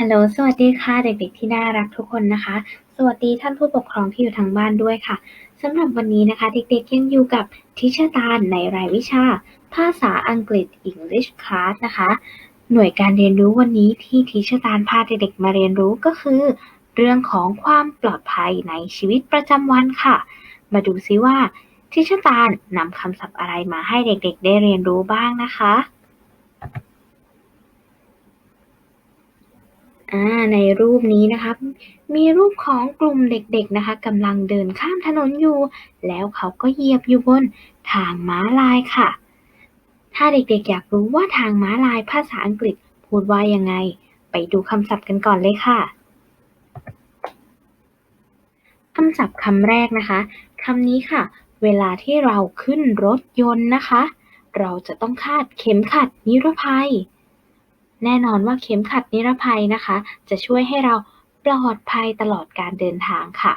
ฮัลโหล สวัสดีค่ะ เด็กๆ ที่น่ารักทุกคนนะคะ สวัสดีท่านผู้ปกครองที่อยู่ทางบ้านด้วยค่ะสำหรับวันนี้นะคะ เด็กๆ ยังอยู่กับทิชตาลในรายวิชา ภาษาอังกฤษ English Class นะคะ หน่วยการเรียนรู้วันนี้ที่ทิชตาลพาเด็กๆ มาเรียนรู้ก็คือ เรื่องของความปลอดภัยในชีวิตประจำวันค่ะ มาดูซิว่าทิชตาลนำคำศัพท์อะไรมาให้เด็กๆ ได้เรียนรู้บ้างนะคะ อ่า ในรูปนี้นะคะ มีรูปของกลุ่มเด็กๆนะคะกำลังเดินข้ามถนนอยู่ แล้วเขาก็เหยียบอยู่บนทางม้าลายค่ะ ถ้าเด็กๆอยากรู้ว่าทางม้าลายภาษาอังกฤษพูดว่ายังไง ไปดูคำศัพท์กันก่อนเลยค่ะคำศัพท์คำแรกนะคะคำนี้ค่ะ เวลาที่เราขึ้นรถยนต์นะคะ เราจะต้องคาดเข็มขัดนิรภัย แน่นอนว่าเข็มขัดนิรภัยนะคะ จะช่วยให้เราปลอดภัยตลอดการเดินทางค่ะ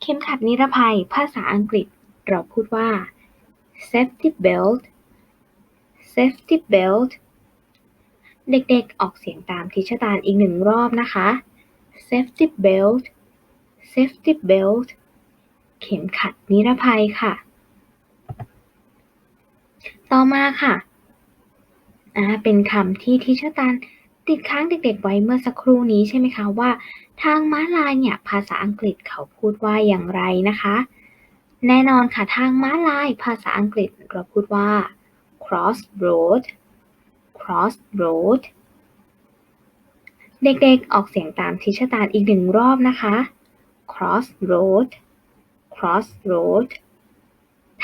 เข็มขัดนิรภัย ภาษาอังกฤษ เราพูดว่า safety belt safety belt เด็กๆ ออกเสียงตามทิชตาลอีกหนึ่งรอบนะคะ safety belt safety belt เข็มขัดนิรภัยค่ะ ต่อมาค่ะ อ่าเป็นคำที่ทิชตาลติดค้างเด็กๆไว้เมื่อสักครู่นี้ใช่ไหมคะว่า ทางม้าลายเนี่ยภาษาอังกฤษเขาพูดว่าอย่างไรนะคะ แน่นอนค่ะทางม้าลายภาษาอังกฤษเราพูดว่า cross road cross road เด็กๆ ออกเสียงตามทิชตาลอีกหนึ่งรอบนะคะ cross road cross road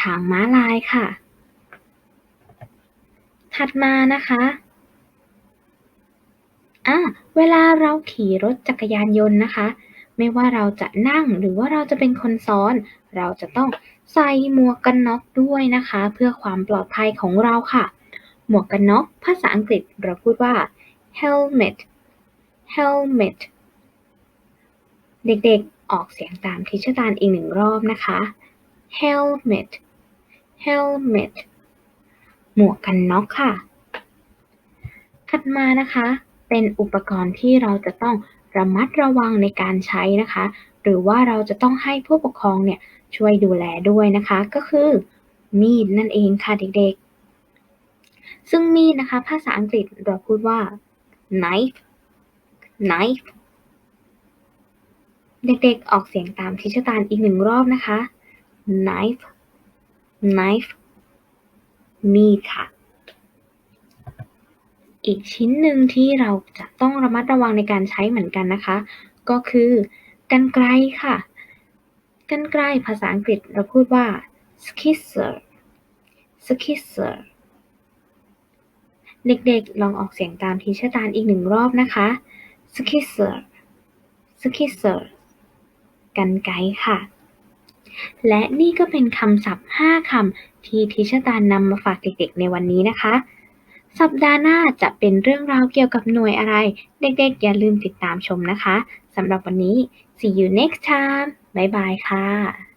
ทางม้าลายค่ะ ถัดมานะคะอะเวลาเราขี่รถจักรยานยนต์นะคะ ไม่ว่าเราจะนั่งหรือว่าเราจะเป็นคนซ้อน เราจะต้องใส่หมวกกันน็อกด้วยนะคะ เพื่อความปลอดภัยของเราค่ะ หมวกกันน็อกภาษาอังกฤษเราพูดว่า helmet helmet เด็กๆ ออกเสียงตามทิชตาลอีกหนึ่งรอบนะคะ helmet helmet หมวกกันน็อกค่ะ ถัดมานะคะ เป็นอุปกรณ์ที่เราจะต้องระมัดระวังในการใช้นะคะ หรือว่าเราจะต้องให้ผู้ปกครองเนี่ยช่วยดูแลด้วยนะคะ ก็คือ มีดนั่นเองค่ะเด็กๆ ซึ่งมีดนะคะ ภาษาอังกฤษเราพูดว่า knife knife เด็กๆ ออกเสียงตามทิชตาลอีกหนึ่งรอบนะคะ knife knife มีดค่ะ อีกชิ้นหนึ่งที่เราจะต้องระมัดระวังในการใช้เหมือนกันนะคะ ก็คือกันไกลค่ะ กันไกลภาษาอังกฤษเราพูดว่า skisser skisser เด็กๆ ลองออกเสียงตามทีชตาลอีกหนึ่งรอบนะคะ skisser skisser กันไกค่ะ และนี่ก็เป็นคำศัพท์ 5 คำ ที่ทิชตานนำมาฝากเด็กๆในวันนี้นะคะ สัปดาห์หน้าจะเป็นเรื่องราวเกี่ยวกับหน่วยอะไร เด็กๆ อย่าลืมติดตามชมนะคะสำหรับวันนี้ see you next time บ๊ายบายค่ะ